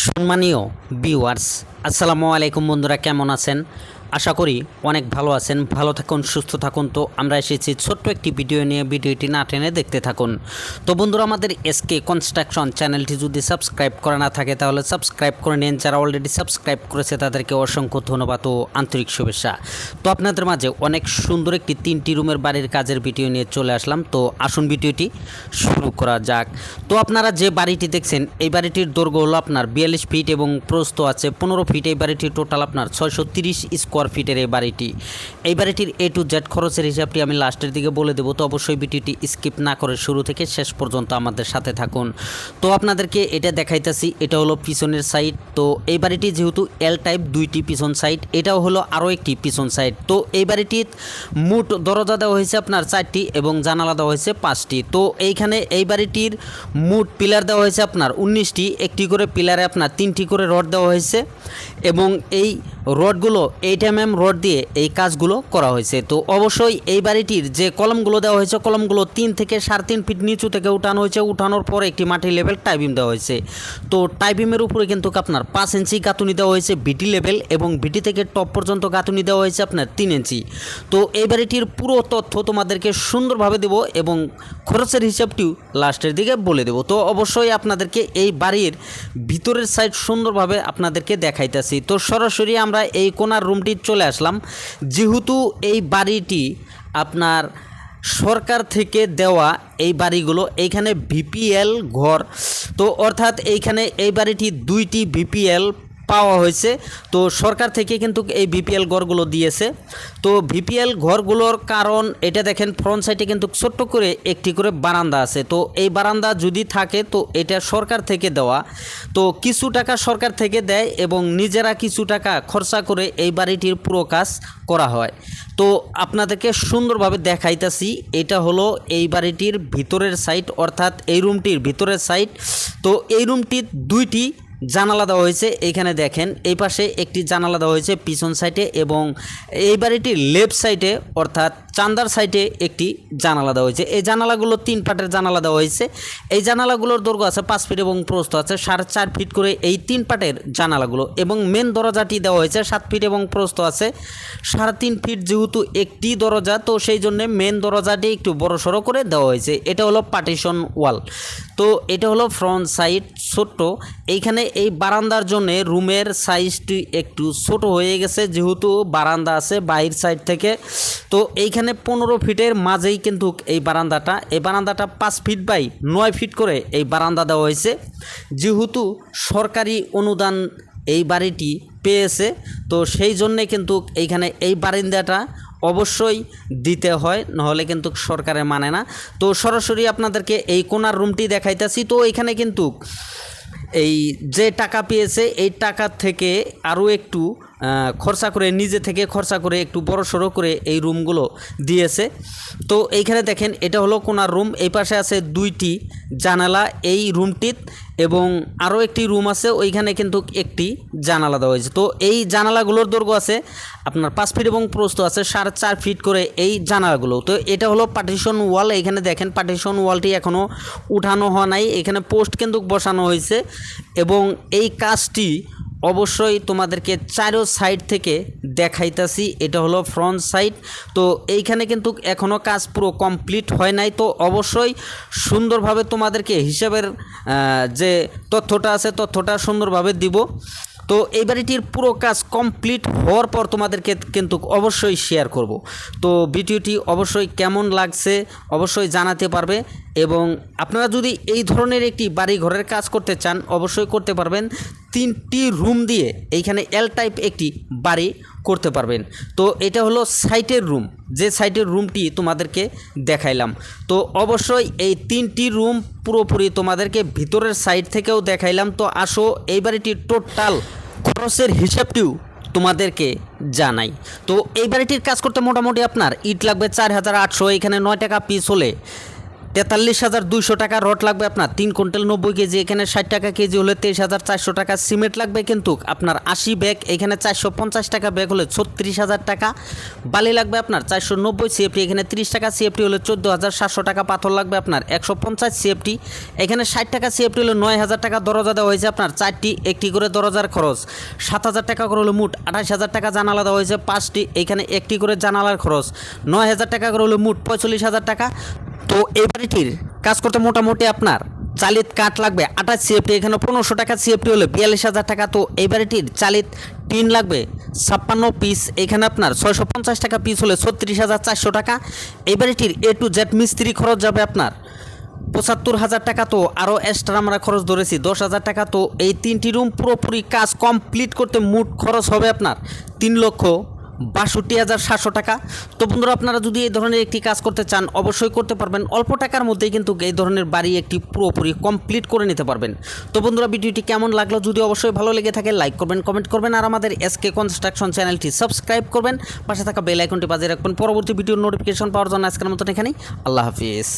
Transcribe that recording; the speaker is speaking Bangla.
সম্মানীয় ভিউয়ার্স আসসালামু আলাইকুম বন্ধুরা কেমন আছেন? আশা করি অনেক ভালো আছেন, ভালো থাকুন, সুস্থ থাকুন। তো আমরা এসেছি ছোট্ট একটি ভিডিও নিয়ে, ভিডিওটি না টেনে দেখতে থাকুন। তো বন্ধুরা, আমাদের এসকে কনস্ট্রাকশন চ্যানেলটি যদি সাবস্ক্রাইব করা না থাকে, তাহলে সাবস্ক্রাইব করে নিন। যারা অলরেডি সাবস্ক্রাইব করেছে, তাদেরকে অসংখ্য ধন্যবাদ ও আন্তরিক শুভেচ্ছা। তো আপনাদের মাঝে অনেক সুন্দর একটি তিনটি রুমের বাড়ির কাজের ভিডিও নিয়ে চলে আসলাম। তো আসুন ভিডিওটি শুরু করা যাক। তো আপনারা যে বাড়িটি দেখছেন, এই বাড়িটির দৈর্ঘ্য হলো আপনার বিয়াল্লিশ ফিট এবং প্রস্থ আছে পনেরো ফিট এই বাড়িটি টোটাল আপনার ছয়শো তিরিশ স্কোয়ার ফিটের এই বাড়িটি। এই বাড়িটির এ টু জেড খরচের হিসাবটি আমি লাস্টের দিকে বলে দেবো, তো অবশ্যই ভিডিওটি স্কিপ না করে শুরু থেকে শেষ পর্যন্ত আমাদের সাথে থাকুন। তো আপনাদেরকে এটা দেখাইতেছি, এটা হলো পিছনের সাইড তো এই বাড়িটি যেহেতু এল টাইপ দুইটি পিছন সাইড এটাও হলো আরও একটি পিছন সাইড তো এই বাড়িটির মোট দরজা দেওয়া হয়েছে আপনার চারটি এবং জানালা দেওয়া হয়েছে পাঁচটি। তো এইখানে এই বাড়িটির মোট পিলার দেওয়া হয়েছে আপনার উনিশটি, একটি করে পিলারে আপনার তিনটি করে রড দেওয়া হয়েছে এবং এই রডগুলো এইট এম রড দিয়ে এই কাজগুলো করা হয়েছে। তো অবশ্যই এই বাড়িটির যে কলমগুলো দেওয়া হয়েছে, কলমগুলো তিন থেকে সাড়ে তিন ফিট নিচু থেকে উঠানো হয়েছে। উঠানোর পর একটি মাটির লেভেল টাইপিং দেওয়া হয়েছে। তো টাইপিমের উপরে কিন্তু আপনার পাঁচ ইঞ্চি গাঁথুনি দেওয়া হয়েছে বিটি লেভেল এবং বিটি থেকে টপ পর্যন্ত গাঁথুনি দেওয়া হয়েছে আপনার তিন ইঞ্চি। তো এই বাড়িটির পুরো তথ্য তোমাদেরকে সুন্দরভাবে দেবো এবং খরচের হিসাবটিও লাস্টের দিকে বলে দেবো। তো অবশ্যই আপনাদেরকে এই বাড়ির ভিতরের সাইড সুন্দরভাবে আপনাদেরকে দেখাইতেছি। তো সরাসরি আমরা এই কোনার রুমটি চলে আসলাম। যেহেতু এই বাড়িটি আপনার সরকার থেকে দেওয়া এই বাড়িগুলো, এইখানে ভিপিএল ঘর। তো অর্থাৎ এইখানে এই বাড়িটি দুইটি বিপিএল পাওয়া হয়েছে। তো সরকার থেকে কিন্তু এই বিপিএল ঘরগুলো দিয়েছে। তো বিপিএল ঘরগুলোর কারণ এটা দেখেন ফ্রন্ট সাইডে কিন্তু ছোট্ট করে একটি করে বারান্দা আছে। তো এই বারান্দা যদি থাকে, তো এটা সরকার থেকে দেওয়া। তো কিছু টাকা সরকার থেকে দেয় এবং নিজেরা কিছু টাকা খরচা করে এই বাড়িটির পুরো কাজ করা হয়। তো আপনাদেরকে সুন্দরভাবে দেখাইতেছি, এটা হলো এই বাড়িটির ভিতরের সাইড অর্থাৎ এই রুমটির ভিতরের সাইড তো এই রুমটির দুইটি জানালা দেওয়া হয়েছে। এইখানে দেখেন, এই পাশে একটি জানালা দেওয়া হয়েছে পিছন সাইডে এবং এই বাড়িটির লেফট সাইডে, অর্থাৎ চান্দার সাইডে একটি জানালা দেওয়া হয়েছে। এই জানালাগুলো তিন পাটের জানালা দেওয়া হয়েছে। এই জানালাগুলোর দৈর্ঘ্য আছে পাঁচ ফিট এবং প্রস্থ আছে সাড়ে চার ফিট করে এই তিন পাটের জানালাগুলো। এবং মেন দরজাটি দেওয়া হয়েছে সাত ফিট এবং প্রস্থ আছে সাড়ে তিন ফিট যেহেতু একটি দরজা, তো সেই জন্যে মেন দরজাটি একটু বড় সড়ো করে দেওয়া হয়েছে। এটা হলো পার্টিশন ওয়াল তো এটা হলো ফ্রন্ট সাইড ছোট্ট। এইখানে এই বারান্দার জন্য রুমের সাইজটি একটু ছোট হয়ে গেছে, যেহেতু বারান্দা আছে বাইর সাইড থেকে। তো এইখানে পনেরো ফিটের মাঝেই কিন্তু এই বারান্দাটা এই বারান্দাটা পাঁচ ফিট বাই নয় ফিট করে এই বারান্দা দেওয়া হয়েছে। যেহেতু সরকারি অনুদান এই বাড়িটি পেয়েছে, তো সেই জন্যে কিন্তু এইখানে এই বারিন্দাটা অবশ্যই দিতে হয়, নাহলে কিন্তু সরকারে মানে না। তো সরাসরি আপনাদেরকে এই কোনার রুমটি দেখাইতেছি। তো এখানে কিন্তু এই যে টাকা পেয়েছে, এই টাকা থেকে আরও একটু খরচা করে, নিজে থেকে খরচা করে, একটু বড় সড়ো করে এই রুমগুলো দিয়েছে। তো এইখানে দেখেন, এটা হলো কোনার রুম। এই পাশে আছে দুইটি জানালা এই রুমটিত এবং আরও একটি রুম আছে, ওইখানে কিন্তু একটি জানালা দেওয়া হয়েছে। তো এই জানালাগুলোর দৈর্ঘ্য আছে আপনার পাঁচ ফিট এবং প্রস্থ আছে সাড়ে চার ফিট করে এই জানালাগুলো। তো এটা হলো পার্টিশন ওয়াল। এখানে দেখেন, পার্টিশন ওয়ালটি এখনও উঠানো হওয়া নাই। এখানে পোস্ট কিন্তু বসানো হয়েছে এবং এই কাজটি অবশ্যই তোমাদেরকে চারো সাইড থেকে দেখাইতাছি, এটা হলো ফ্রন্ট সাইড তো এইখানে কিন্তু এখনও কাজ পুরো কমপ্লিট হয় নাই, তো অবশ্যই সুন্দরভাবে তোমাদেরকে হিসাবের যে তথ্যটা আছে, তথ্যটা সুন্দরভাবে দিব। তো এই বাড়িটির পুরো কাজ কমপ্লিট হওয়ার পর তোমাদেরকে কিন্তু অবশ্যই শেয়ার করব। তো ভিডিওটি অবশ্যই কেমন লাগছে অবশ্যই জানাতে পারবে এবং আপনারা যদি এই ধরনের একটি বাড়ি ঘরের কাজ করতে চান, অবশ্যই করতে পারবেন। তিনটি রুম দিয়ে এইখানে এল টাইপ একটি বাড়ি করতে পারবেন। তো এটা হলো সাইটের রুম যে সাইটের রুমটি তোমাদেরকে দেখাইলাম। তো অবশ্যই এই তিনটি রুম পুরোপুরি তোমাদেরকে ভিতরের সাইড থেকেও দেখাইলাম। তো আসো, এই বাড়িটির টোটাল খরচের হিসাবটিও তোমাদেরকে জানাই। তো এই বাড়িটির কাজ করতে মোটামুটি আপনার ইট লাগবে চার হাজার আটশো, এখানে নয় টাকা পিস হলে তেতাল্লিশ হাজার দুইশো টাকা রড লাগবে আপনার। তিন কুইন্টাল নব্বই কেজি, এখানে ষাট টাকা কেজি হলে তেইশ হাজার চারশো টাকা সিমেন্ট লাগবে কিন্তু আপনার আশি ব্যাগ, এখানে চারশো পঞ্চাশ টাকা ব্যাগ হলে ছত্রিশ হাজার টাকা। বালি লাগবে আপনার চারশো নব্বই সিএফটি, এখানে তিরিশ টাকা সিএফটি হলে চোদ্দ হাজার সাতশো টাকা পাথর লাগবে আপনার। একশো পঞ্চাশ সিএফটি, এখানে ষাট টাকা সিএফটি হলে নয় হাজার টাকা দরজা দেওয়া হয়েছে আপনার। চারটি, একটি করে দরজার খরচ। সাত হাজার টাকা করে হলো মুট আঠাশ হাজার টাকা জানালা দেওয়া হয়েছে। পাঁচটি, এখানে একটি করে জানালার খরচ। নয় হাজার টাকা করে হলো মুট পঁয়তাল্লিশ হাজার টাকা। তো এই বাড়িটির কাজ করতে মোটামুটি আপনার চালিত কাঠ লাগবে। আঠাশ সিএফটি এখানে পনেরোশো টাকা সিএফটি হলে বিয়াল্লিশ হাজার টাকা। তো এই বাড়িটির চালিত টিন লাগবে ছাপ্পান্ন পিস এখানে আপনার ছয়শো পঞ্চাশ টাকা পিস হলে ছত্রিশ হাজার চারশো টাকা। এই বাড়িটির এ টু জেড মিস্ত্রি খরচ যাবে আপনার পঁচাত্তর হাজার টাকা। তো আরও এক্সট্রা আমরা খরচ ধরেছি দশ হাজার টাকা। তো এই তিনটি রুম পুরোপুরি কাজ কমপ্লিট করতে মোট খরচ হবে আপনার তিন লক্ষ বাষট্টি হাজার সাতশো টাকা। তো বন্ধুরা, আপনারা যদি এই ধরনের একটি কাজ করতে চান, অবশ্যই করতে পারবেন। অল্প টাকার মধ্যেই কিন্তু এই ধরনের বাড়ি একটি পুরোপুরি কমপ্লিট করে নিতে পারবেন। তো বন্ধুরা, ভিডিওটি কেমন লাগল যদি অবশ্যই ভালো লেগে থাকে লাইক করবেন কমেন্ট করবেন, আর আমাদের এসকে কনস্ট্রাকশন চ্যানেলটি সাবস্ক্রাইব করবেন। পাশে থাকা বেল আইকনটি বাজিয়ে রাখবেন। পরবর্তী ভিডিওর নোটিফিকেশন পাওয়ার জন্য আজকের মতন এখানেই। আল্লাহ হাফিজ।